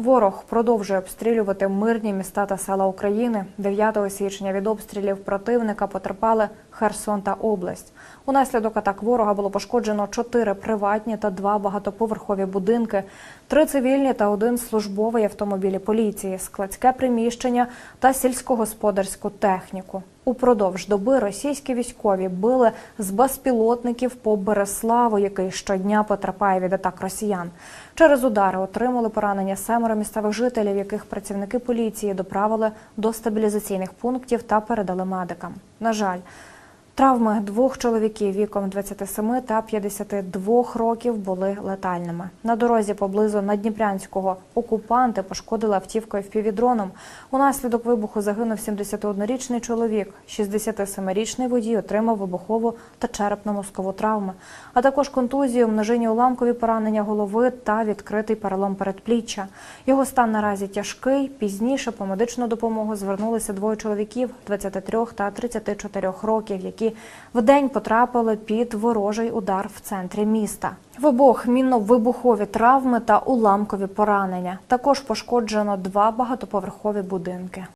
Ворог продовжує обстрілювати мирні міста та села України. 9 січня від обстрілів противника потерпали Херсон та область. Унаслідок атак ворога було пошкоджено чотири приватні та два багатоповерхові будинки, три цивільні та один службовий автомобілі поліції, складське приміщення та сільськогосподарську техніку. Упродовж доби російські військові били з безпілотників по Береславу, який щодня потрапає від атак росіян. Через удари отримали поранення семеро місцевих жителів, яких працівники поліції доправили до стабілізаційних пунктів та передали медикам. На жаль, Травми двох чоловіків віком 27 та 52 років були летальними. На дорозі поблизу Надніпрянського окупанти пошкодили автівкою впівдроном. Унаслідок вибуху загинув 71-річний чоловік. 67-річний водій отримав вибухову та черепно-мозкову травми, а також контузію, множинні уламкові поранення голови та відкритий перелом передпліччя. Його стан наразі тяжкий. Пізніше по медичну допомогу звернулися двоє чоловіків 23 та 34 років, які вдень потрапили під ворожий удар в центрі міста. В обох мінно-вибухові травми та уламкові поранення. Також пошкоджено два багатоповерхові будинки.